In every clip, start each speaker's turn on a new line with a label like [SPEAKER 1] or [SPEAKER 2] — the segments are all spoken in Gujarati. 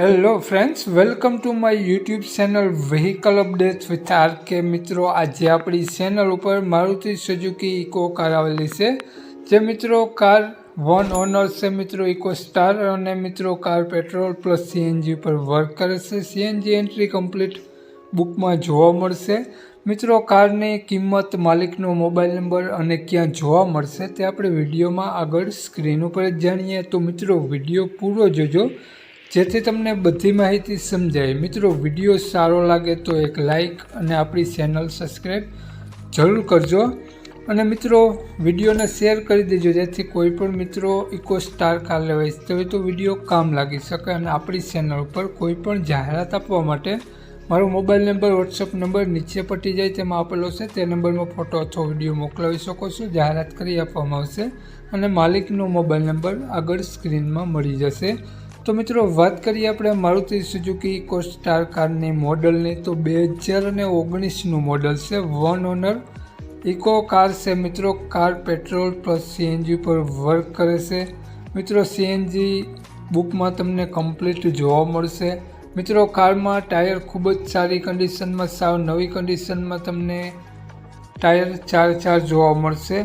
[SPEAKER 1] Hello friends welcome to my YouTube channel vehicle updates with R K મિત્રો, આજે આપણી ચેનલ ઉપર મારુતિ સુઝુકી ઇકો કાર આવેલી છે. જે મિત્રો કાર વન ઓનર છે મિત્રો ઇકો સ્ટાર અને મિત્રો કાર પેટ્રોલ પ્લસ સીએનજી પર વર્ક કરે છે. સીએનજી એન્ટ્રી કમ્પ્લીટ બુકમાં જોવા મળશે. મિત્રો કારની કિંમત, માલિકનો મોબાઈલ નંબર અને ક્યાં જોવા મળશે તે આપણે વિડીયોમાં આગળ સ્ક્રીન ઉપર જ જાણીએ. તો મિત્રો, વીડિયો પૂરો જોજો. જેથી તમને બધી માહિતી સમજાય. મિત્રો, વીડિયો સારો લાગે તો એક લાઈક અને આપણી ચેનલ સબસ્ક્રાઈબ જરૂર કરજો. અને મિત્રો, વિડીયોને શેર કરી દેજો, જેથી કોઈ પણ મિત્રો ઇકો સ્ટાર કાર લેવા ઈચ્છતા હોય તો વીડિયો કામ લાગી શકે અને આપણી ચેનલ ઉપર કોઈ પણ જાહેરાત આપવા માટે મારો મોબાઈલ નંબર વોટ્સઅપ નંબર નીચે પટી જાય, તેમાં આપેલો છે. તે નંબરમાં ફોટો અથવા વીડિયો મોકલાવી શકો છો, જાહેરાત કરી આપવામાં આવશે અને માલિકનો મોબાઈલ નંબર આગળ સ્ક્રીનમાં મળી જશે. તો મિત્રો, વાત કરીએ આપણે મારુતિ સુઝુકી ઇકો સ્ટાર કારની મોડલની. તો બે હજાર અને ઓગણીસનું મોડલ છે. વન ઓનર ઇકો કાર છે મિત્રો. કાર પેટ્રોલ પ્લસ સીએનજી પર વર્ક કરે છે. મિત્રો સીએનજી બુકમાં તમને કમ્પ્લીટ જોવા મળશે. મિત્રો, કારમાં ટાયર ખૂબ જ સારી કન્ડિશનમાં સાવ નવી કન્ડિશનમાં તમને ટાયર ચાર ચાર જોવા મળશે.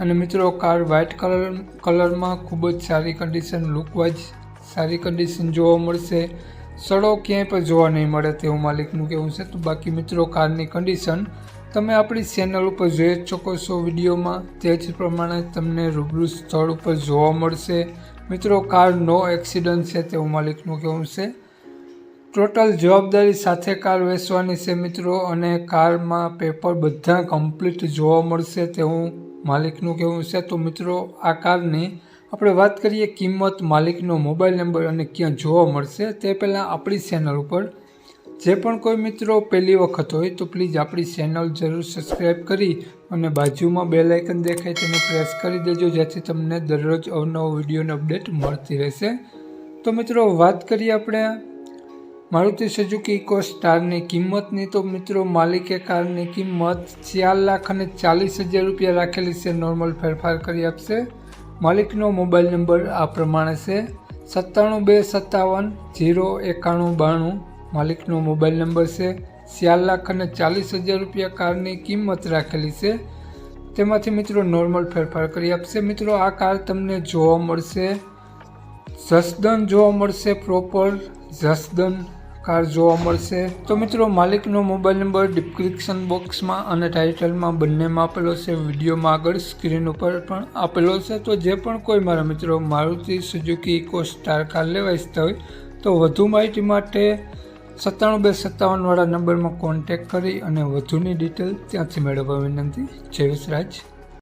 [SPEAKER 1] અને મિત્રો કાર વ્હાઇટ કલર કલરમાં ખૂબ જ સારી કન્ડિશન લુકવાઇઝ સારી કન્ડિશન જોવા મળશે. સડો ક્યાંય પણ જોવા નહીં મળે તેવું માલિકનું કહેવું છે. તો બાકી મિત્રો, કારની કન્ડિશન તમે આપણી ચેનલ ઉપર જોઈ જ શકો છો વિડીયોમાં. તે જ પ્રમાણે તમને રૂબરૂ સ્થળ ઉપર જોવા મળશે. મિત્રો, કાર નો એક્સિડન્ટ છે તેવું માલિકનું કહેવું છે. ટોટલ જવાબદારી સાથે કાર વેચવાની છે મિત્રો અને કારમાં પેપર બધા કમ્પ્લીટ જોવા મળશે તેવું માલિકનું કહેવું છે. તો મિત્રો, આ કારની આપણે વાત કરીએ કિંમત, માલિકનો મોબાઈલ નંબર અને ક્યાં જોવા મળશે, તે પહેલાં આપણી ચેનલ ઉપર. જે પણ કોઈ મિત્રો પહેલી વખત હોય તો પ્લીઝ આપણી ચેનલ જરૂર સબસ્ક્રાઈબ કરી અને બાજુમાં બે લાઇકન દેખાય તેને પ્રેસ કરી દેજો, જેથી તમને દરરોજ અવનવો વિડીયોનો અપડેટ મળતી રહેશે. તો મિત્રો, વાત કરીએ આપણે મારુતિ સુઝુકી ઇકો સ્ટારની કિંમતની. તો મિત્રો, માલિકે કારની કિંમત ચાર લાખ અને ચાલીસ હજાર રૂપિયા રાખેલી છે. નોર્મલ ફેરફાર કરી આપશે. માલિકનો મોબાઈલ નંબર આ પ્રમાણે છે. સત્તાણું બે સત્તાવન જીરો એકાણું બાણું. માલિકનો મોબાઈલ નંબર છે. ચાર લાખ અને ચાલીસ હજાર રૂપિયા કારની કિંમત રાખેલી છે. તેમાંથી મિત્રો નોર્મલ ફેરફાર કરી આપશે. મિત્રો, આ કાર તમને જોવા મળશે. જસદન જોવા મળશે પ્રોપર જસદન કાર જોવા મળશે. તો મિત્રો, માલિકનો મોબાઈલ નંબર ડિસ્ક્રિપ્શન બોક્સમાં અને ટાઇટલમાં બંનેમાં આપેલો છે. વિડીયોમાં આગળ સ્ક્રીન ઉપર પણ આપેલો છે. તો જે પણ કોઈ મારા મિત્રો Maruti Suzuki Eeco star car લેવા ઈચ્છતા હોય, તો વધુ માહિતી માટે સત્તાણું બે સત્તાવનવાળા નંબરમાં કોન્ટેક્ટ કરી અને વધુની ડિટેલ ત્યાંથી મેળવવા વિનંતી. જય વિસરાજ.